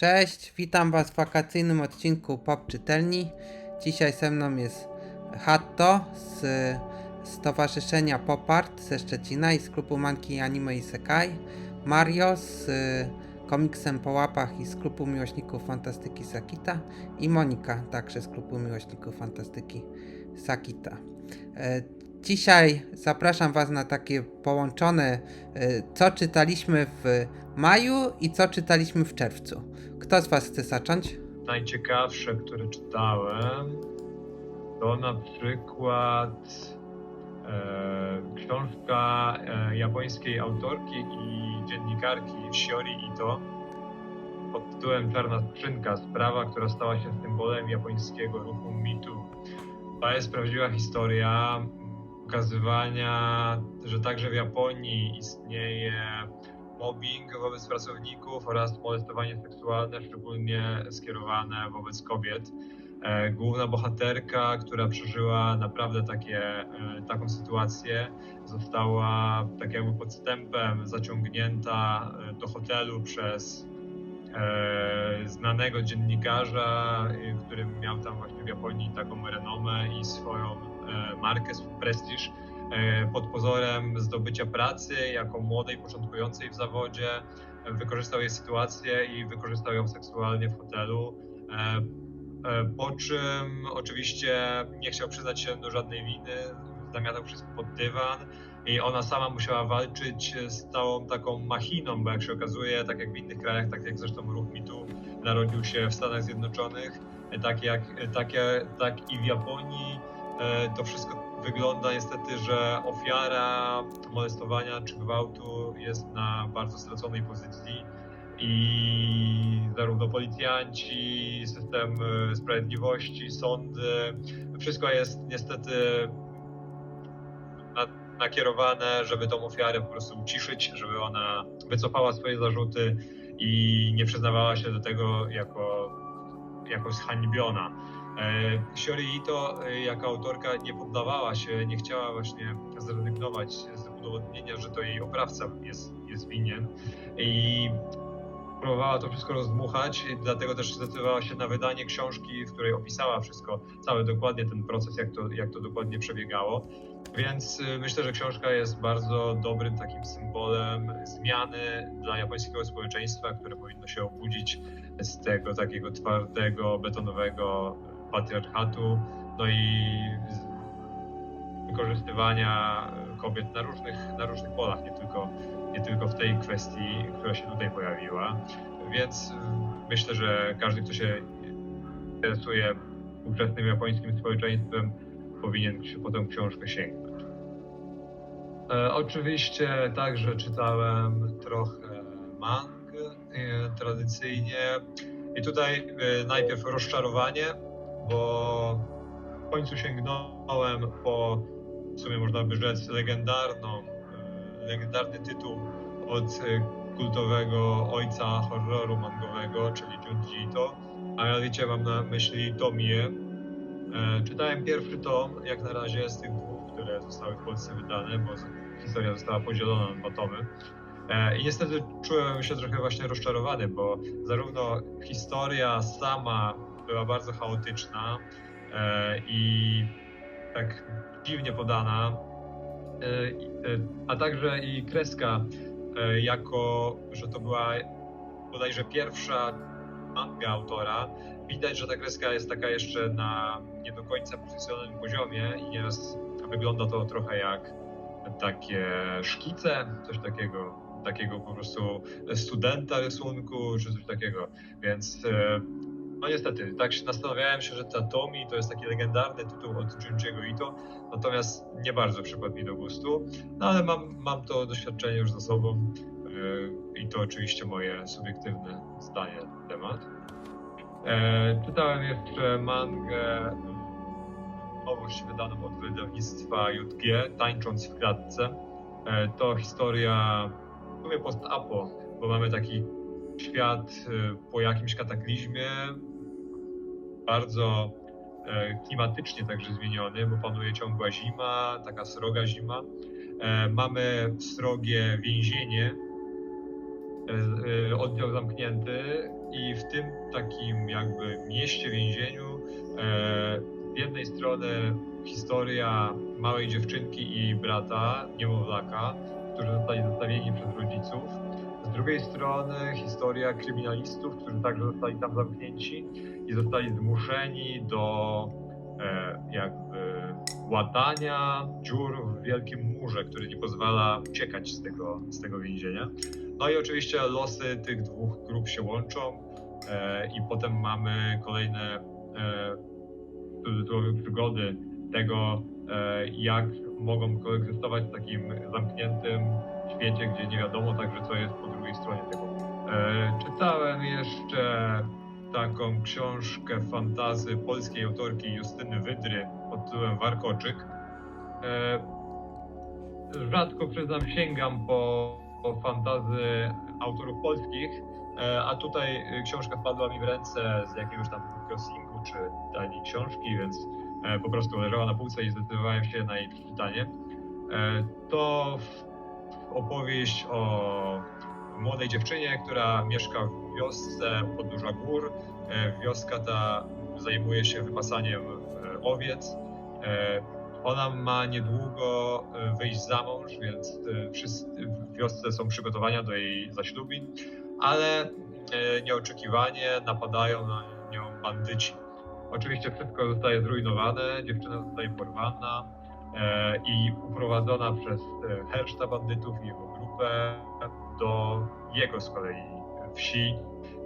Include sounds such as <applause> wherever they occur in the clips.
Cześć, witam Was w wakacyjnym odcinku Pop Czytelni. Dzisiaj ze mną jest Hatto z Stowarzyszenia Pop Art ze Szczecina i z klubu Manki Anime Isekai, Mario z y, komiksem po łapach i z klubu miłośników fantastyki Sakita i Monika także z klubu miłośników fantastyki Sakita. Dzisiaj zapraszam Was na takie połączone, e, co czytaliśmy w maju i co czytaliśmy w czerwcu. Kto z Was chce zacząć? najciekawsze, które czytałem, to na przykład e, książka e, japońskiej autorki i dziennikarki Shiori Ito pod tytułem Czarna Skrzynka, sprawa, która stała się symbolem japońskiego ruchu mitu. To jest prawdziwa historia pokazywania, że także w Japonii istnieje mobbing wobec pracowników oraz molestowanie seksualne, szczególnie skierowane wobec kobiet. E, Główna bohaterka, która przeżyła naprawdę takie, e, taką sytuację, została tak jakby podstępem zaciągnięta e, do hotelu przez znanego dziennikarza, który miał tam właśnie w Japonii taką renomę i swoją markę, swój prestiż e, pod pozorem zdobycia pracy jako młodej, początkującej w zawodzie. e, Wykorzystał jej sytuację i wykorzystał ją seksualnie w hotelu. e, e, Po czym oczywiście nie chciał przyznać się do żadnej winy, zamiatał wszystko pod dywan i ona sama musiała walczyć z całą taką machiną, bo jak się okazuje, tak jak w innych krajach, tak jak zresztą ruch mitu narodził się w Stanach Zjednoczonych, e, tak jak e, takie, tak i w Japonii, e, to wszystko wygląda niestety, że ofiara molestowania czy gwałtu jest na bardzo straconej pozycji i zarówno policjanci, system e, sprawiedliwości, sądy, wszystko jest niestety na, nakierowane, żeby tą ofiarę po prostu uciszyć, żeby ona wycofała swoje zarzuty i nie przyznawała się do tego jako, jako zhańbiona. E, Shiori Ito e, jako autorka nie poddawała się, nie chciała właśnie zrezygnować z udowodnienia, że to jej oprawca jest, jest winien i próbowała to wszystko rozdmuchać, dlatego też zdecydowała się na wydanie książki, w której opisała wszystko, cały dokładnie ten proces, jak to, jak to dokładnie przebiegało. Więc y, myślę, że książka jest bardzo dobrym takim symbolem zmiany dla japońskiego społeczeństwa, które powinno się obudzić z tego takiego twardego, betonowego patriarchatu, no i wykorzystywania kobiet na różnych, na różnych polach, nie tylko, nie tylko w tej kwestii, która się tutaj pojawiła. Więc myślę, że każdy, kto się interesuje ówczesnym japońskim społeczeństwem, powinien się po tę książkę sięgnąć. E, oczywiście także czytałem trochę mang e, tradycyjnie i tutaj e, najpierw rozczarowanie, bo w końcu sięgnąłem po w sumie można by rzec legendarną, e, legendarny tytuł od e, kultowego ojca horroru mangowego, czyli Junji Ito, a mianowicie mam na myśli Tomie, E, Czytałem pierwszy tom, jak na razie, z tych dwóch, które zostały w Polsce wydane, bo historia została podzielona na dwa tomy. I niestety czułem się trochę właśnie rozczarowany, bo zarówno historia sama była bardzo chaotyczna e, i tak dziwnie podana, e, e, a także i kreska, jako że to była bodajże pierwsza manga autora, widać, że ta kreska jest taka jeszcze na nie do końca profesjonalnym poziomie i nieraz wygląda to trochę jak takie szkice, coś takiego, takiego po prostu studenta rysunku, czy coś takiego. Więc no niestety, tak się zastanawiałem się, że ta Tomi to jest taki legendarny tytuł od Junji'ego Ito, natomiast nie bardzo przypadł mi do gustu, no ale mam, mam to doświadczenie już za sobą e, i to oczywiście moje subiektywne zdanie na temat. E, czytałem jeszcze mangę, nowość wydaną od wydawnictwa JG, Tańcząc w klatce. E, to historia w sumie post-apo, bo mamy taki świat e, po jakimś kataklizmie, bardzo e, klimatycznie także zmieniony, bo panuje ciągła zima, taka sroga zima. E, mamy srogie więzienie, e, oddział zamknięty, i w tym takim jakby mieście, więzieniu z jednej strony historia małej dziewczynki i brata, niemowlaka, którzy zostali zostawieni przez rodziców. Z drugiej strony historia kryminalistów, którzy także zostali tam zamknięci i zostali zmuszeni do e, jakby łatania dziur w wielkim murze, który nie pozwala uciekać z tego, z tego więzienia. No i oczywiście losy tych dwóch grup się łączą e, i potem mamy kolejne e, przygody tego, e, jak mogą koegzystować w takim zamkniętym świecie, gdzie nie wiadomo także, co jest po drugiej stronie tego. E, czytałem jeszcze taką książkę fantazy polskiej autorki Justyny Wydry pod tytułem Warkoczyk. E, rzadko przyznam sięgam po, po fantazy autorów polskich, e, a tutaj e, książka wpadła mi w ręce z jakiegoś tam crossingu czy taniej książki, więc e, po prostu leżała na półce i zdecydowałem się na jej przeczytanie. E, To w- opowieść o młodej dziewczynie, która mieszka w wiosce podnóża gór. E, Wioska ta zajmuje się wypasaniem e, owiec. E, Ona ma niedługo wyjść za mąż, więc wszyscy w wiosce są przygotowania do jej zaślubin, ale nieoczekiwanie napadają na nią bandyci. Oczywiście wszystko zostaje zrujnowane, dziewczyna zostaje porwana i uprowadzona przez e, herszta bandytów i jego grupę do jego z kolei wsi,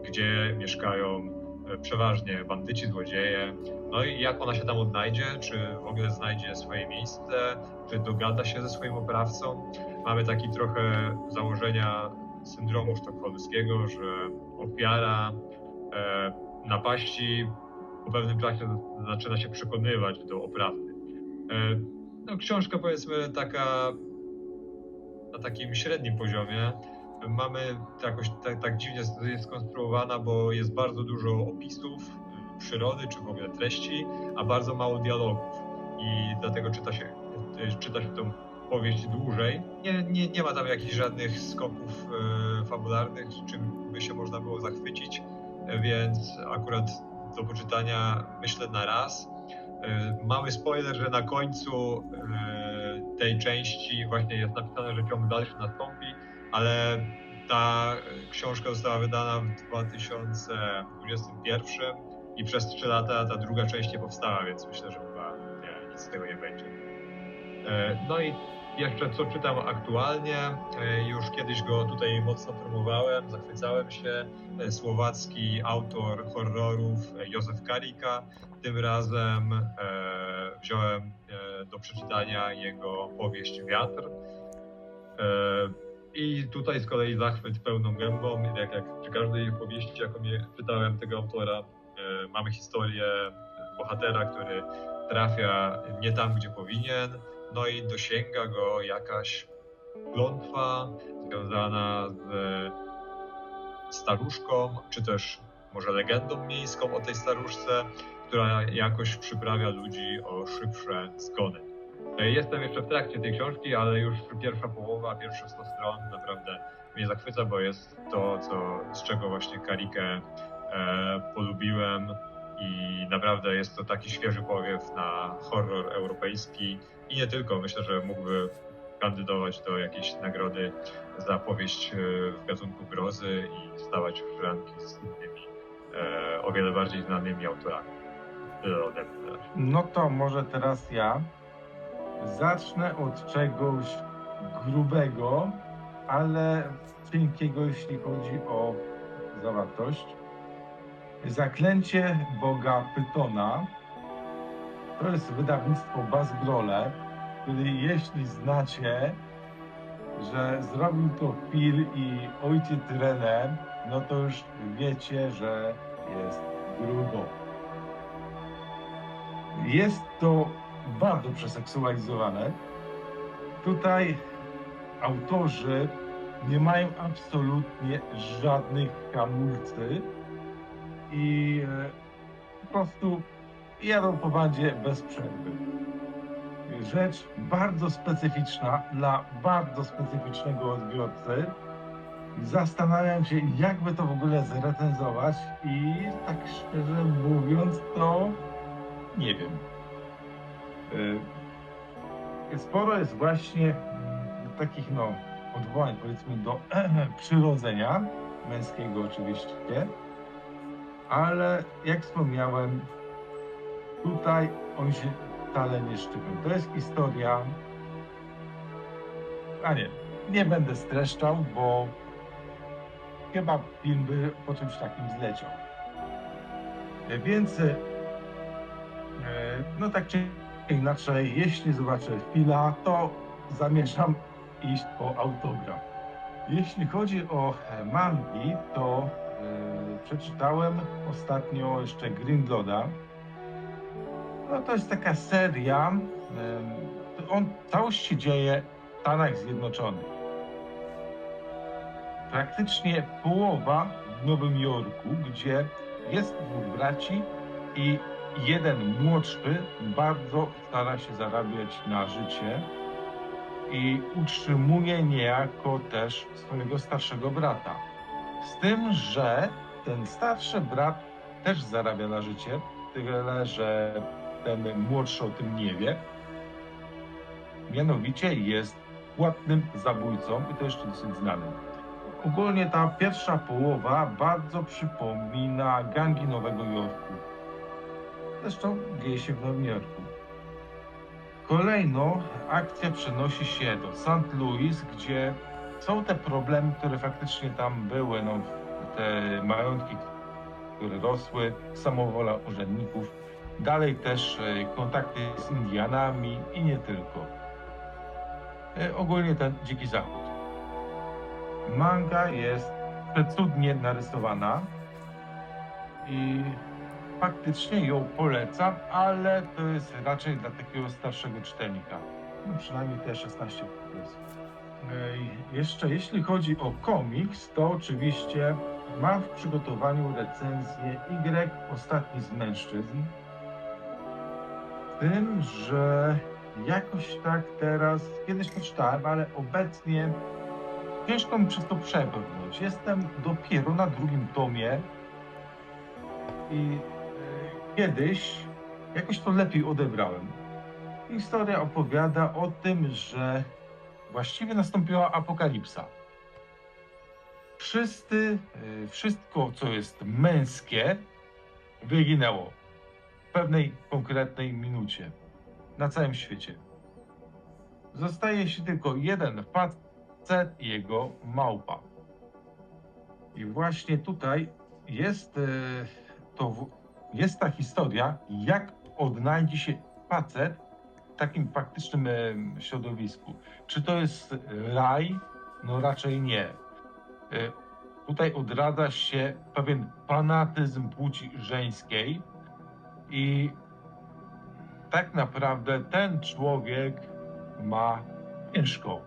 gdzie mieszkają e, przeważnie bandyci, złodzieje. No i jak ona się tam odnajdzie, czy w ogóle znajdzie swoje miejsce, czy dogada się ze swoim oprawcą. Mamy taki trochę założenia syndromu sztokholmskiego, że ofiara e, napaści po pewnym czasie zaczyna się przekonywać do oprawcy. E, no, książka powiedzmy taka na takim średnim poziomie. Mamy jakoś tak, tak dziwnie jest skonstruowana, bo jest bardzo dużo opisów przyrody czy w ogóle treści, a bardzo mało dialogów. I dlatego czyta się, y, czyta się tą powieść dłużej. Nie, nie, nie ma tam jakichś żadnych skoków e, fabularnych, czym by się można było zachwycić, e, więc akurat do poczytania myślę na raz. E, Mały spoiler, że na końcu e, tej części właśnie jest napisane, że ciąg dalszy nastąpi, ale ta książka została wydana w 2021 i przez 3 lata ta druga część nie powstała, więc myślę, że chyba nie, nic z tego nie będzie. E, No i jeszcze co czytam aktualnie, e, już kiedyś go tutaj mocno promowałem, zachwycałem się. E, Słowacki autor horrorów e, Józef Karika. Tym razem wziąłem do przeczytania jego powieść Wiatr. I tutaj z kolei zachwyt pełną gębą, jak, jak przy każdej powieści, jaką czytałem tego autora, mamy historię bohatera, który trafia nie tam, gdzie powinien, no i dosięga go jakaś klątwa związana z staruszką, czy też może legendą miejską o tej staruszce, która jakoś przyprawia ludzi o szybsze zgony. E, Jestem jeszcze w trakcie tej książki, ale już pierwsza połowa, pierwsze 100 stron naprawdę mnie zachwyca, bo jest to, co, z czego właśnie Karikę e, polubiłem i naprawdę jest to taki świeży powiew na horror europejski i nie tylko. Myślę, że mógłby kandydować do jakiejś nagrody za powieść e, w gatunku grozy i stawać w ranki z innymi, e, o wiele bardziej znanymi autorami. Tyle ode mnie. No to może teraz ja zacznę od czegoś grubego, ale cienkiego, jeśli chodzi o zawartość. Zaklęcie Boga Pytona to jest wydawnictwo Bazgrole, który jeśli znacie, że zrobił to Phil i ojciec René, no to już wiecie, że jest grubo. Jest to bardzo przeseksualizowane. Tutaj autorzy nie mają absolutnie żadnych hamulcy i e, po prostu jadą po bandzie bez przerwy. Rzecz bardzo specyficzna dla bardzo specyficznego odbiorcy Zastanawiam się, jakby to w ogóle zrecenzować i tak szczerze mówiąc, to nie wiem. Y, Sporo jest właśnie takich no odwołań powiedzmy do <clears throat> przyrodzenia męskiego oczywiście, ale jak wspomniałem, tutaj on się wcale nie szczypią. To jest historia. A nie, nie będę streszczał, bo chyba film by po czymś takim zleciał. E, Więc, e, no tak czy inaczej, jeśli zobaczę chwila, to zamierzam iść po autograf. Jeśli chodzi o mangi, to przeczytałem ostatnio jeszcze Greenloda. No to jest taka seria, to on całość się dzieje w Stanach Zjednoczonych. Praktycznie połowa w Nowym Jorku, gdzie jest dwóch braci i jeden młodszy bardzo stara się zarabiać na życie i utrzymuje niejako też swojego starszego brata. Z tym, że ten starszy brat też zarabia na życie, tyle że ten młodszy o tym nie wie. Mianowicie jest płatnym zabójcą i to jeszcze dosyć znanym. Ogólnie ta pierwsza połowa bardzo przypomina gangi Nowego Jorku. Zresztą dzieje się w Nowym Jorku. Kolejno akcja przenosi się do St. Louis, gdzie są te problemy, które faktycznie tam były, no, te majątki, które rosły, samowola urzędników, dalej też e, kontakty z Indianami i nie tylko. E, Ogólnie ten dziki zachód. Manga jest przecudnie narysowana i faktycznie ją polecam, ale to jest raczej dla takiego starszego czytelnika. No przynajmniej te 16 plus. Jeszcze jeśli chodzi o komiks, to oczywiście mam w przygotowaniu recenzję Y, ostatni z mężczyzn. Tym, że jakoś tak teraz, kiedyś to czytałem, ale obecnie ciężko mi przez to przebrnąć. Jestem dopiero na drugim tomie i e, kiedyś jakoś to lepiej odebrałem. Historia opowiada o tym, że właściwie nastąpiła apokalipsa. Wszyscy, e, wszystko co jest męskie wyginęło w pewnej konkretnej minucie na całym świecie. Zostaje się tylko jeden facet i jego małpa. I właśnie tutaj jest, e, to, jest ta historia, jak odnajdzie się facet takim faktycznym em, środowisku. Czy to jest raj? No raczej nie. E, Tutaj odradza się pewien fanatyzm płci żeńskiej i tak naprawdę ten człowiek ma ciężko.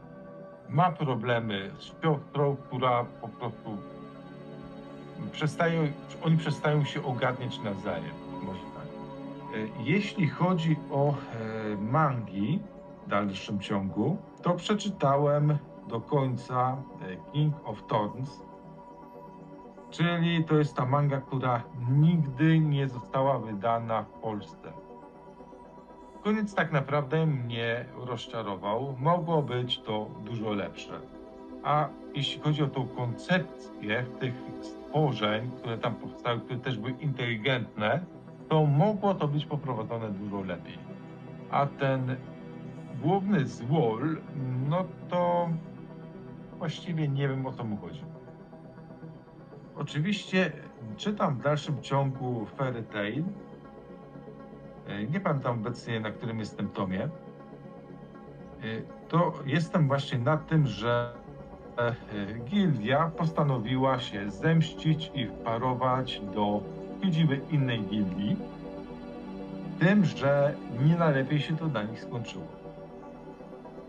Ma problemy z siostrą, która po prostu przestają, oni przestają się ogarniać nawzajem. Może Jeśli chodzi o e, mangi w dalszym ciągu, to przeczytałem do końca e, King of Thorns, czyli to jest ta manga, która nigdy nie została wydana w Polsce. Koniec tak naprawdę mnie rozczarował. Mogło być to dużo lepsze. A jeśli chodzi o tą koncepcję tych stworzeń, które tam powstały, które też były inteligentne, to mogło to być poprowadzone dużo lepiej. A ten główny złol, no to właściwie nie wiem o co mu chodzi. Oczywiście czytam w dalszym ciągu Fairy Tail. E, Nie pamiętam obecnie na którym jestem tomie. E, To jestem właśnie na tym, że e, gildia postanowiła się zemścić i wparować do siedziby innej gildii. Tym, że nie najlepiej się to dla nich skończyło.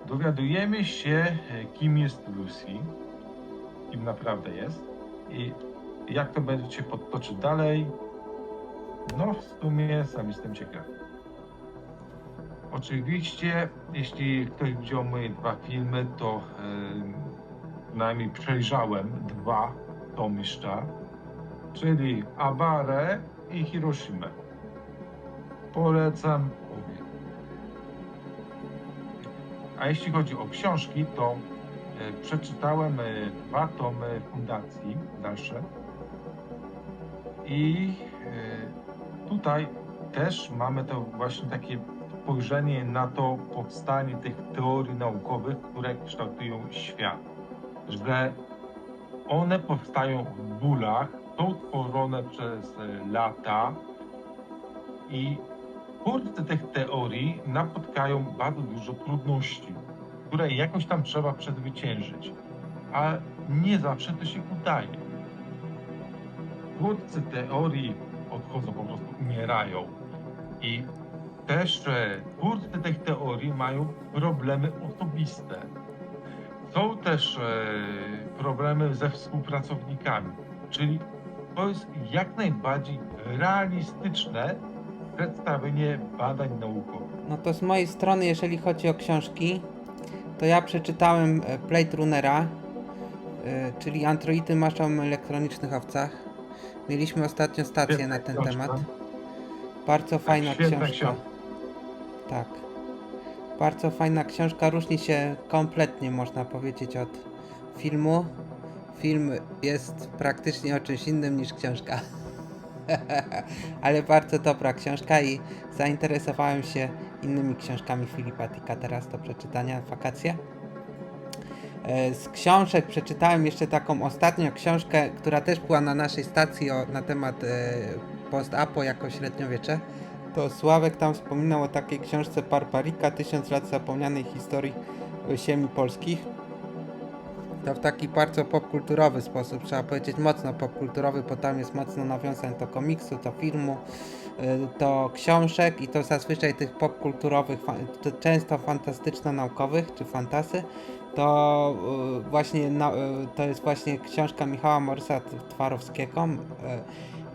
Dowiadujemy się, kim jest Lucy, kim naprawdę jest i jak to będzie się potoczy dalej. No, w sumie sam jestem ciekaw. Oczywiście, jeśli ktoś widział moje dwa filmy, to em, przynajmniej przejrzałem dwa tomiszcza, czyli Abare i Hiroshima. Polecam obie. A jeśli chodzi o książki, to e, przeczytałem e, dwa tomy Fundacji dalsze. I e, tutaj też mamy to właśnie takie spojrzenie na to powstanie tych teorii naukowych, które kształtują świat. Że one powstają w bólach, są tworzone przez e, lata i twórcy tych teorii napotkają bardzo dużo trudności, które jakoś tam trzeba przezwyciężyć, a nie zawsze to się udaje. Twórcy teorii odchodzą, po prostu umierają i też e, twórcy tych teorii mają problemy osobiste. Są też e, problemy ze współpracownikami, czyli to jest jak najbardziej realistyczne przedstawienie badań naukowych. No to z mojej strony, jeżeli chodzi o książki, to ja przeczytałem e, Blade Runnera, e, czyli Androidy maszą elektronicznych owcach. Mieliśmy ostatnio stację Świetna na ten książka. temat. Bardzo fajna świetna książka. książka. Tak. Bardzo fajna książka, różni się kompletnie, można powiedzieć, od filmu. Film jest praktycznie o czymś innym niż książka. <laughs> Ale bardzo dobra książka i zainteresowałem się innymi książkami Filipa Tika teraz do przeczytania wakacje. E, Z książek przeczytałem jeszcze taką ostatnią książkę, która też była na naszej stacji o, na temat e, post-apo jako średniowiecze. To Sławek tam wspominał o takiej książce Parparika, Tysiąc lat zapomnianej historii e, ziemi polskich. To w taki bardzo popkulturowy sposób, trzeba powiedzieć mocno popkulturowy, bo tam jest mocno nawiązań do komiksu, do filmu, y, do książek i to zazwyczaj tych popkulturowych, często fantastyczno-naukowych czy fantasy, to y, właśnie y, to jest właśnie książka Michała Morysa Twarowskiego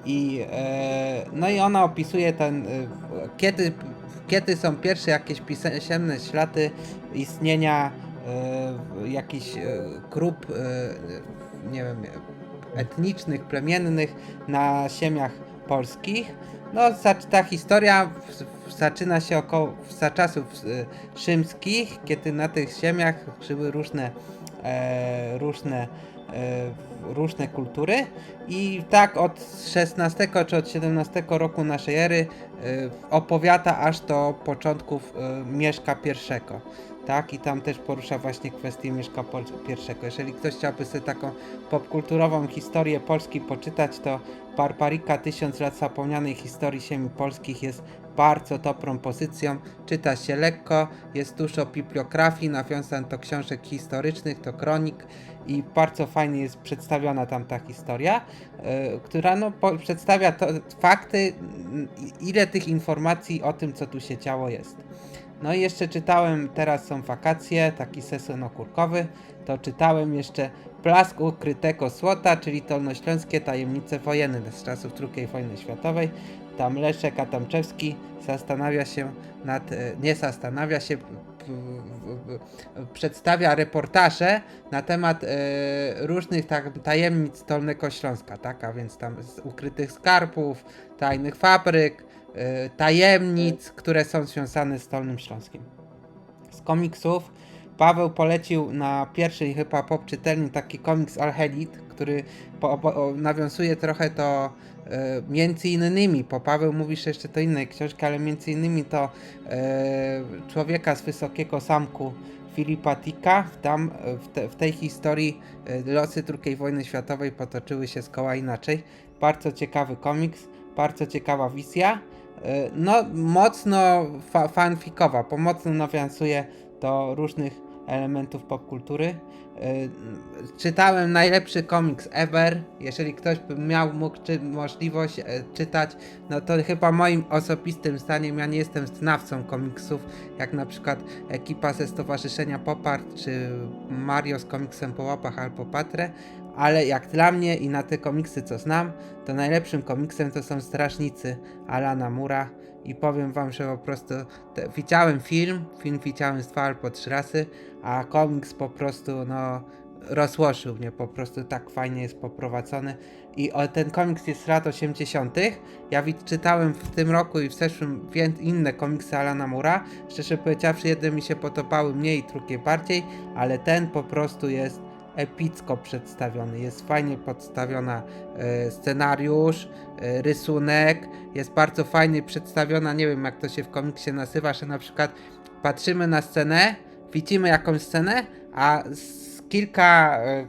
i no i ona opisuje ten kiedy, kiedy są pierwsze jakieś pisemne ślady istnienia jakichś e, grup, e, nie wiem, etnicznych, plemiennych na ziemiach polskich. No, ta historia zaczyna się około za czasów e, rzymskich, kiedy na tych ziemiach żyły różne, e, różne, e, różne kultury i tak od XVI czy od XVII roku naszej ery e, opowiada aż do początków e, Mieszka I tak? I tam też porusza właśnie kwestię Mieszka Pol- I. Jeżeli ktoś chciałby sobie taką popkulturową historię Polski poczytać, to Barbarika Tysiąc lat zapomnianej historii ziemi polskich jest bardzo dobrą pozycją. Czyta się lekko, jest dużo bibliografii, nawiązań do książek historycznych, do kronik i bardzo fajnie jest przedstawiona tam ta historia, e, która no, przedstawia to, fakty, ile tych informacji o tym, co tu się działo jest. No i jeszcze czytałem, teraz są wakacje, taki sezon okurkowy, to czytałem jeszcze Blask ukrytego słota, czyli Dolnośląskie tajemnice wojenne z czasów II wojny światowej. Tam Leszek Adamczewski zastanawia się nad, e, nie zastanawia się, przedstawia reportaże na temat e, różnych tak, tajemnic Dolnego Śląska, tak, a więc tam ukrytych skarbów, tajnych fabryk, e, tajemnic, które są związane z Dolnym Śląskiem. Z komiksów Paweł polecił na pierwszej chyba pop czytelni taki komiks Alhelit, który po, po, nawiązuje trochę do e, między innymi, bo Paweł mówisz jeszcze to innej książki, ale między innymi to e, człowieka z wysokiego zamku Filipa Tika. Tam e, w, te, w tej historii losy II wojny światowej potoczyły się zgoła inaczej. Bardzo ciekawy komiks, bardzo ciekawa wizja. No, mocno fa fanfikowa, bo mocno nawiązuje do różnych elementów popkultury. Yy, Czytałem najlepszy komiks ever. Jeżeli ktoś by miał mógł czy, możliwość e, czytać, no to chyba moim osobistym zdaniem, ja nie jestem znawcą komiksów, jak na przykład ekipa ze Stowarzyszenia Popart, czy Mario z komiksem po łapach albo Patre, ale jak dla mnie i na te komiksy co znam, to najlepszym komiksem to są Strażnicy Alana Mura i powiem wam, że po prostu te, widziałem film, film widziałem z dwa albo trzy razy, a komiks po prostu no rozłoszył mnie po prostu, tak fajnie jest poprowadzony. I o, ten komiks jest z lat 80. Ja czytałem w tym roku i w zeszłym inne komiksy Alana Mura. Szczerze powiedziawszy, jedne mi się podobały mniej, drugie bardziej, ale ten po prostu jest epicko przedstawiony. Jest fajnie podstawiona e, scenariusz, e, rysunek, jest bardzo fajnie przedstawiona, nie wiem jak to się w komiksie nazywa, że na przykład patrzymy na scenę, widzimy jakąś scenę, a kilka, e, e,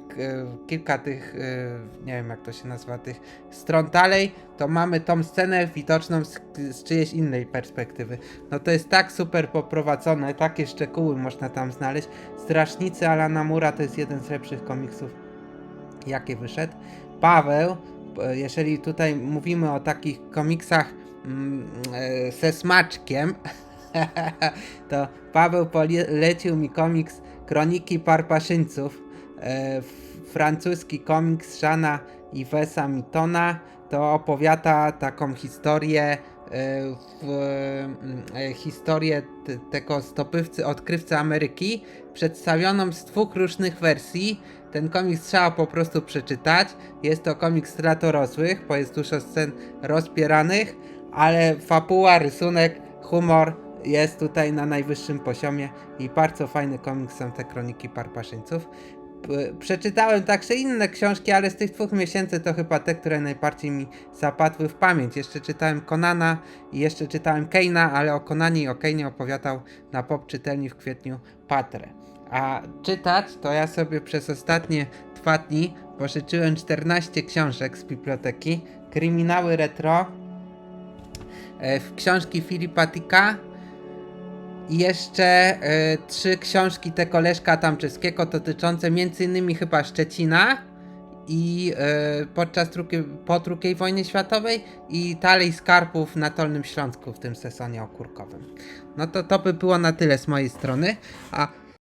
kilka tych, e, nie wiem jak to się nazywa, tych stron dalej, to mamy tą scenę widoczną z, z czyjejś innej perspektywy. No to jest tak super poprowadzone, takie szczegóły można tam znaleźć. Strażnicy Alana Mura to jest jeden z lepszych komiksów, jakie wyszedł. Paweł, jeżeli tutaj mówimy o takich komiksach mm, ze smaczkiem, <laughs> <laughs> to Paweł polecił mi komiks Kroniki Parpaszyńców, e, francuski komiks Żana Yvesa Mitona. To opowiada taką historię, e, w, e, historię tego zdobywcy, odkrywcy Ameryki, przedstawioną z dwóch różnych wersji. Ten komiks trzeba po prostu przeczytać. Jest to komiks dla dorosłych, bo jest dużo scen rozpieranych, ale fabuła, rysunek, humor jest tutaj na najwyższym poziomie i bardzo fajny komiks są te Kroniki Parpaszyńców. Przeczytałem także inne książki, ale z tych dwóch miesięcy to chyba te, które najbardziej mi zapadły w pamięć. Jeszcze czytałem Konana i jeszcze czytałem Keina, ale o Konanie i o Keinie opowiadał na pop czytelni w kwietniu Patre. A czytać to ja sobie przez ostatnie dwa dni pożyczyłem 14 książek z biblioteki. Kryminały retro, e, książki Filipa Tika i jeszcze e, trzy książki tego Leszka Tamczyskiego dotyczące m.in. chyba Szczecina i e, podczas drugiej, po II wojnie światowej i dalej skarbów na Dolnym Śląsku w tym sezonie okurkowym. No to to by było na tyle z mojej strony, a